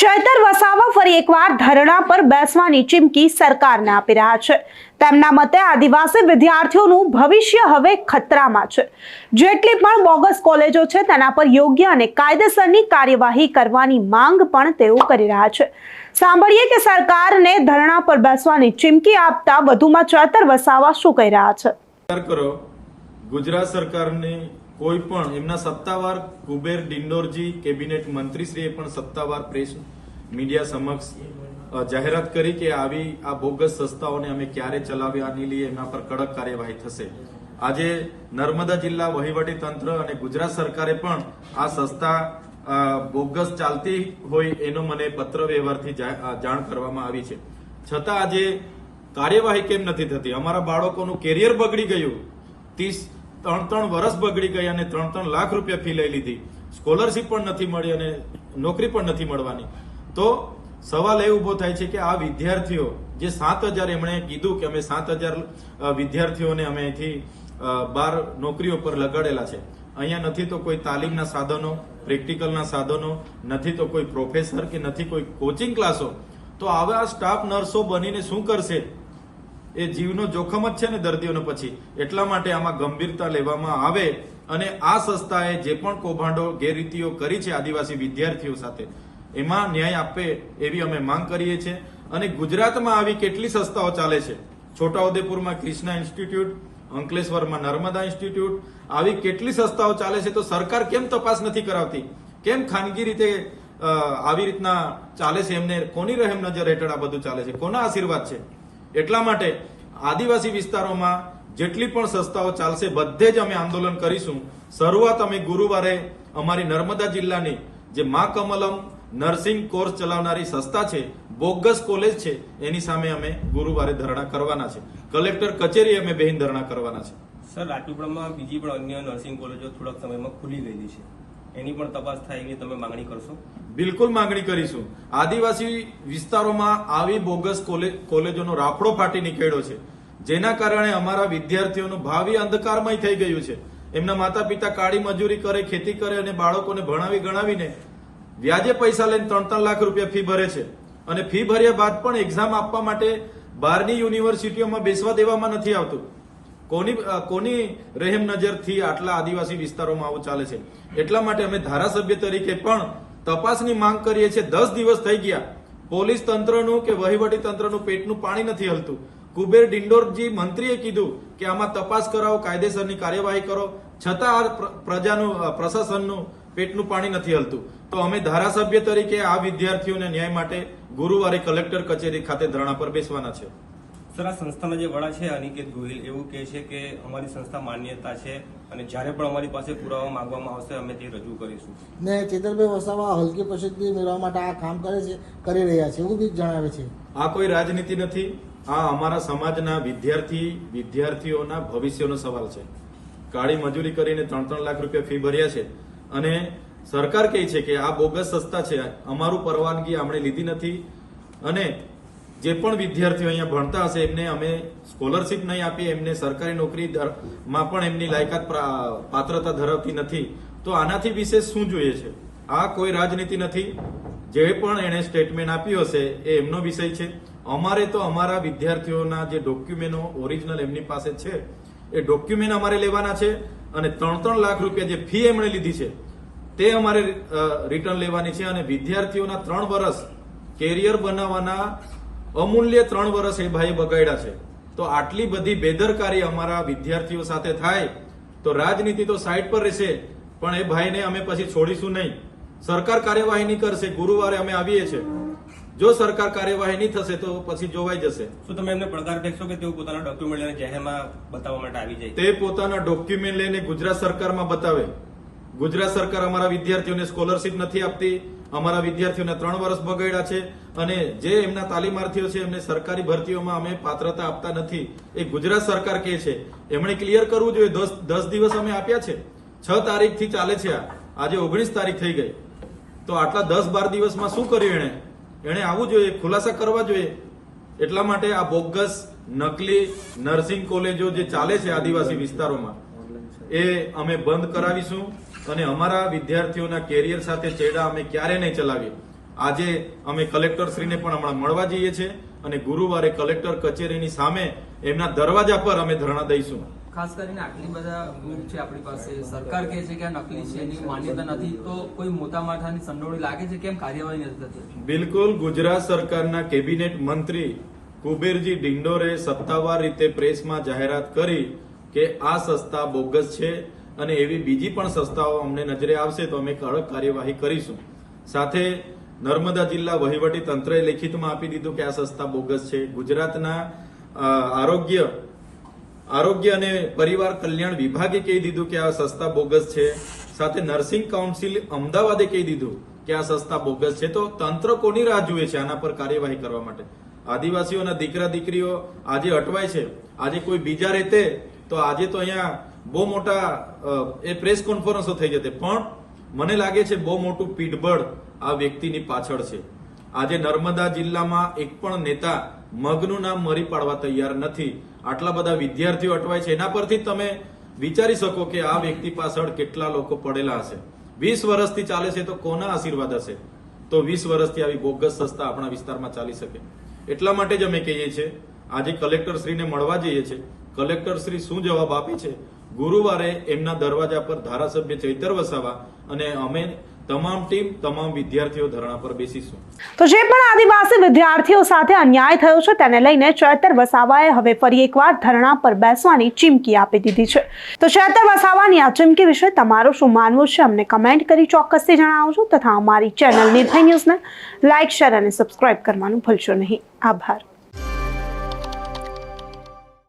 ચૈતર વસાવા ફરી એકવાર ધરણા પર બેસવાની ચીમકી સરકારને આપી રહ્યા છે. તેમના મતે આદિવાસી વિદ્યાર્થીઓનું ભવિષ્ય હવે ખતરામાં છે. જેટલી પણ બોગસ કોલેજો છે, તેના પર યોગ્ય અને કાયદેસરની કાર્યવાહી કરવાની માંગ પણ તેઓ કરી રહ્યા છે. સાંભળીએ કે સરકારને ધરણા પર બેસવાની ચીમકી આપતા વધુમાં ચૈતર વસાવા શું કહી રહ્યા છે? ગુજરાત સરકારની કોઈ પણ એમના સત્તાવાર કુબેર ડિંડોરજી કેબિનેટ મંત્રીશ્રીએ પણ સત્તાવાર પ્રેસ મીડિયા સમક્ષ જાહેરાત કરી કે આવી આ બોગસ સંસ્થાઓને અમે ક્યારે ચલાવ્યા નહીં લઈએ એના પર કડક કાર્યવાહી થશે. આજે નર્મદા જિલ્લા વહીવટી તંત્ર અને ગુજરાત સરકારે પણ આ સંસ્થા બોગસ ચાલતી હોય એનો મને પત્ર વ્યવહારથી જાણ કરવામાં આવી છે. છતાં આજે કાર્યવાહી કેમ નથી થતી? અમારા બાળકોનું કેરિયર બગડી ગયું. ત્રીસ ત્રણ ત્રણ વર્ષ બગડી ગયા અને ત્રણ ત્રણ લાખ રૂપિયા ફી લઈ લીધી. સ્કોલરશીપ પણ નથી મળી અને નોકરી પણ નથી મળવાની. તો સવાલ એ ઊભો થાય છે કે આ વિદ્યાર્થીઓ જે સાત હજાર એમણે કીધું કે અમે સાત હજાર વિદ્યાર્થીઓને અમે અહીંથી બાર નોકરીઓ પર લગાડેલા છે. અહીંયા નથી તો કોઈ તાલીમના સાધનો, પ્રેક્ટિકલના સાધનો, નથી તો કોઈ પ્રોફેસર કે નથી કોઈ કોચિંગ ક્લાસો. તો આવા સ્ટાફ નર્સો બનીને શું કરશે? એ જીવનો જોખમ જ છે ને દર્દીઓનો પછી. એટલા માટે આમાં ગંભીરતા લેવામાં આવે અને આ સંસ્થાએ જે પણ કૌભાંડો, ગેરરીતિઓ કરી છે આદિવાસી વિદ્યાર્થીઓ સાથે, એમાં ન્યાય આપે એવી અમે માંગ કરીએ છીએ. અને ગુજરાતમાં આવી કેટલી સંસ્થાઓ ચાલે છે? છોટાઉદેપુરમાં ક્રિષ્ના ઇન્સ્ટિટ્યૂટ, અંકલેશ્વરમાં નર્મદા ઇન્સ્ટિટ્યૂટ, આવી કેટલી સંસ્થાઓ ચાલે છે તો સરકાર કેમ તપાસ નથી કરાવતી? કેમ ખાનગી રીતે આવી રીતના ચાલે છે? એમને કોની રહેમ નજર હેઠળ આ બધું ચાલે છે? કોના આશીર્વાદ છે? એટલા માટે આદિવાસી વિસ્તારોમાં જેટલી પણ સંસ્થાઓ ચાલશે, બધે જ અમે આંદોલન કરીશું. શરૂઆત અમે ગુરુવારે અમારી નર્મદા જિલ્લાની જે મા કમલમ નર્સિંગ કોર્સ ચલાવનારી સંસ્થા છે, બોગસ કોલેજ છે, એની સામે અમે ગુરુવારે ધરણા કરવાના છે. કલેક્ટર કચેરી અમે બેહીન ધરણા કરવાના છે. સર રાજપીપળામાં બીજી પણ અન્ય નર્સિંગ કોલેજો થોડાક સમયમાં ખુલી ગયેલી છે. એની પણ તપાસ થાય એવી તમે માંગણી કરશો? બિલકુલ માંગણી કરીશું. આદિવાસી વિસ્તારોમાં આવી બોગસ કોલે- કોલેજોનો રાફડો ફાટી નીકળ્યો છે. જેના કારણે અમારા વિદ્યાર્થીઓનું ભાવિ અંધકારમય થઈ ગયું છે. એમના માતા પિતા કાળી મજૂરી કરે, ખેતી કરે અને બાળકોને ભણાવી ગણાવીને વ્યાજે પૈસા લઈને ત્રણ ત્રણ લાખ રૂપિયા ફી ભરે છે. અને ફી ભર્યા બાદ પણ એક્ઝામ આપવા માટે બહારની યુનિવર્સિટીઓમાં બેસવા દેવામાં નથી આવતું. કોની કોની રહેમ નજરથી આટલા આદિવાસી વિસ્તારોમાં આવું ચાલે છે? એટલા માટે અમે ધારાસભ્ય તરીકે પણ તપાસની માંગ કરીએ છીએ, દસ દિવસ થઈ ગયા. પોલીસ તંત્રનું કે વહીવટી તંત્રનું પેટનું પાણી નથી હલતું. કુબેર ડિંડોરજી મંત્રીએ કીધું કે આમાં તપાસ કરાવો, કાયદેસરની કાર્યવાહી કરો. છતાં આ પ્રજાનું પ્રશાસનનું પેટનું પાણી નથી હલતું. તો અમે ધારાસભ્ય તરીકે આ વિદ્યાર્થીઓને ન્યાય માટે ગુરુવારે કલેક્ટર કચેરી ખાતે ધરણા પર બેસવાના છે. સર આ સંસ્થાના જે વડા છે અનિકેત ગોહિલ એવું કહે છે કે અમારી સંસ્થા માન્યતા છે અને જ્યારે પણ અમારી પાસે પુરાવા માંગવામાં આવશે અમે તે રજૂ કરીશું. ને ચેતરભાઈ વસાવા હલકી પ્રસિદ્ધિ મેળવવા માટે આ કામ કરે છે કરી રહ્યા છે એવું બી જણાવે છે. આ કોઈ રાજનીતિ નથી આ અમારા સમાજના વિદ્યાર્થી વિદ્યાર્થીઓના ભવિષ્યનો સવાલ છે. કાળી મજૂરી કરીને ત્રણ ત્રણ લાખ રૂપિયા ફી ભર્યા છે અને સરકાર કહે છે કે આ બોગસ સંસ્થા છે અમારું પરવાનગી આપણે લીધી નથી અને જે પણ વિદ્યાર્થીઓ અહીંયા ભણતા હશે, એમને અમે સ્કોલરશીપ નહીં આપીએ, એમને સરકારી નોકરી માં પણ એમની લાયકાત પાત્રતા ધરાવતી નથી. તો આનાથી વિશેષ શું જોઈએ છે? આ કોઈ રાજનીતિ નથી. જે પણ એણે સ્ટેટમેન્ટ આપ્યું હશે, એ એમનો વિષય છે. અમારે તો અમારા વિદ્યાર્થીઓના જે ડોક્યુમેન્ટો ઓરિજિનલ એમની પાસે છે, એ ડોક્યુમેન્ટ અમારે લેવાના છે અને ત્રણ ત્રણ લાખ રૂપિયા જે ફી એમણે લીધી છે, તે અમારે રિટર્ન લેવાની છે અને વિદ્યાર્થીઓના ત્રણ વર્ષ કેરિયર બનાવવાના અમૂલ્ય ત્રણ વર્ષ એ ભાઈ બગાડ્યા છે. તો આટલી બધી બેદરકારી અમારા વિદ્યાર્થીઓ સાથે થાય તો રાજનીતિ તો સાઈડ પર રહેશે પણ એ ભાઈને અમે પછી છોડીશું નહીં. સરકાર કાર્યવાહી નહીં કરશે ગુરુવારે અમે આવીએ છીએ. જો સરકાર કાર્યવાહી નહીં થશે તો પછી જોવાઈ જશે. શું તમે એમને પડકાર ફેંકશો કે તેઓ પોતાના ડોક્યુમેન્ટ લઈને જાહેરમાં બતાવવા માટે આવી જાય? તે પોતાના ડોક્યુમેન્ટ લઈને ગુજરાત સરકારમાં બતાવે. ગુજરાત સરકાર અમારા વિદ્યાર્થીઓને સ્કોલરશીપ નથી આપતી અમારા વિદ્યાર્થીઓને ત્રણ વર્ષ બગાડ્યા છે અને જે એમના તાલીમાર્થીઓ છે, એમને સરકારી ભરતીઓમાં અમે પાત્રતા આપતા નથી. એ ગુજરાત સરકાર કહે છે. એમણે ક્લિયર કરવું જોઈએ. દસ દસ દિવસ અમે આપ્યા છે. છ તારીખથી ચાલે છે આ. આજે ઓગણીસ તારીખ થઈ ગઈ. તો આટલા દસ બાર દિવસમાં શું કર્યું એણે? એણે આવવું જોઈએ, ખુલાસા કરવા જોઈએ. એટલા માટે આ બોગસ, નકલી નર્સિંગ કોલેજો જે ચાલે છે આદિવાસી વિસ્તારોમાં એ અમે બંધ કરાવીશું અને અમારા વિદ્યાર્થીઓના કેરિયર સાથે ચેડા અમે ક્યારે નહીં ચલાવીએ. આજે અમે કલેક્ટરશ્રીને પણ હમણાં મળવા જઈએ છીએ અને ગુરુવારે કલેક્ટર કચેરીની સામે એમના દરવાજા પર અમે ધરણા દઈશું. ખાસ કરીને આટલી બધા ગ્રુપ છે આપણી પાસે. સરકાર કહે છે કે આ નકલી છે એની માન્યતા નથી. તો કોઈ મોટા માથાની સંડોવણી લાગે છે કેમ? કાર્યવાહી નથી થતી. બિલકુલ ગુજરાત સરકારના કેબિનેટ મંત્રી કુબેરજી ડિંડોરે સત્તાવાર રીતે પ્રેસમાં જાહેરાત કરી કે આ સંસ્થા બોગસ છે અને એવી બીજી પણ સંસ્થાઓ અમને નજરે આવશે તો અમે કડક કાર્યવાહી કરીશું. સાથે નર્મદા જિલ્લા વહીવટી તંત્રએ લેખિતમાં આપી દીધું કે આ સંસ્થા બોગસ છે. ગુજરાતના આરોગ્ય આરોગ્ય અને પરિવાર કલ્યાણ વિભાગે કહી દીધું કે આ સંસ્થા બોગસ છે. સાથે નર્સિંગ કાઉન્સિલ અમદાવાદે કહી દીધું કે આ સંસ્થા બોગસ છે. તો તંત્ર કોની રાહ જુએ છે આના પર કાર્યવાહી કરવા માટે? આદિવાસીઓના દીકરા દીકરીઓ આજે અટવાય છે. આજે કોઈ બીજા રહેતે તો આજે તો અહીંયા બહુ મોટા એ પ્રેસ કોન્ફરન્સો થઈ જતી પણ મને લાગે છે બહુ મોટું પીઠબળ આ વ્યક્તિની પાછળ છે. આજે નર્મદા જિલ્લામાં એક પણ નેતા મગનું નામ મરી પાડવા તૈયાર નથી. આટલા બધા વિદ્યાર્થીઓ અટવાય છે. એના પરથી તમે વિચારી શકો કે આ વ્યક્તિ પાછળ કેટલા લોકો પડેલા હશે. વીસ વર્ષથી ચાલે છે તો કોના આશીર્વાદ હશે? તો વીસ વર્ષથી આવી બોગસ સંસ્થા આપણા વિસ્તારમાં ચાલી શકે. એટલા માટે જ અમે કહીએ છીએ. આજે કલેક્ટર શ્રીને મળવા જઈએ છીએ. કલેક્ટર શ્રી શું જવાબ આપે છે? ગુરુવારે એમના દરવાજા પર ધારાસભ્ય ચૈતર વસાવા અને અમે તમામ ટીમ, તમામ વિદ્યાર્થીઓ ધરણા પર બેસીશું. તો જે પણ આદિવાસી વિદ્યાર્થીઓ સાથે અન્યાય થયો છે, તેને લઈને ચૈતર વસાવાએ હવે ફરી એકવાર ધરણા પર બેસવાની ચીમકી આપી દીધી છે. તો ચૈતર વસાવાની આ ચીમકી વિશે તમારું શું માનવું છે? અમને કમેન્ટ કરી ચોક્કસથી જણાવજો તથા અમારી ચેનલ નિર્ભય ન્યૂઝને લાઇક શેર અને સબસ્ક્રાઇબ કરવાનું ભૂલશો નહીં. આભાર.